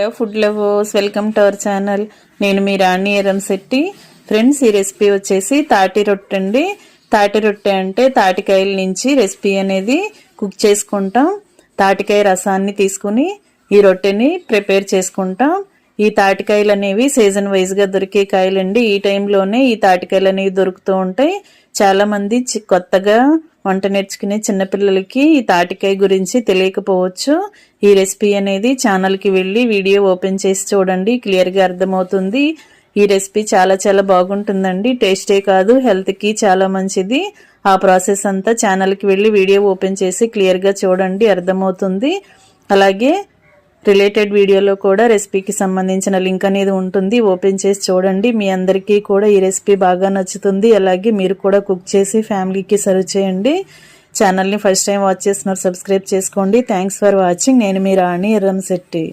Hello food lovers welcome to our channel నేను మీ Rani Eramsetti friends ఈ రెసిపీ వచ్చేసి తాటి రొట్టె అండి. తాటి రొట్టె అంటే తాటికాయల నుంచి రెసిపీ అనేది కుక్ చేసుకుంటాం. తాటికాయ రసాన్ని తీసుకుని ఈ రొట్టెని ప్రిపేర్ చేసుకుంటాం. ఈ తాటికాయలు అనేవి సీజన్ వైజ్గా దొరికే కాయలండి. ఈ టైంలోనే ఈ తాటికాయలు అనేవి దొరుకుతూ ఉంటాయి. చాలామంది చి- కొత్తగా వంట నేర్చుకునే చిన్నపిల్లలకి ఈ తాటికాయ గురించి తెలియకపోవచ్చు. ఈ రెసిపీ అనేది ఛానల్కి వెళ్ళి వీడియో ఓపెన్ చేసి చూడండి. క్లియర్గా అర్థమవుతుంది. ఈ రెసిపీ చాలా చాలా బాగుంటుందండి. టేస్టే కాదు హెల్త్కి చాలా మంచిది. ఆ ప్రాసెస్ అంతా ఛానల్కి వెళ్ళి వీడియో ఓపెన్ చేసి క్లియర్గా చూడండి అర్థమవుతుంది. అలాగే రిలేటెడ్ వీడియోలో కూడా రెసిపీకి సంబంధించిన లింక్ అనేది ఉంటుంది. ఓపెన్ చేసి చూడండి. మీ అందరికీ కూడా ఈ రెసిపీ బాగా నచ్చుతుంది. అలాగే మీరు కూడా కుక్ చేసి ఫ్యామిలీకి సర్వ్ చేయండి. ఛానల్ని ఫస్ట్ టైం వాచ్ చేస్తున్నారు సబ్స్క్రైబ్ చేసుకోండి. థ్యాంక్స్ ఫర్ వాచింగ్ నేను మీ రాణి ఎర్రంశెట్టి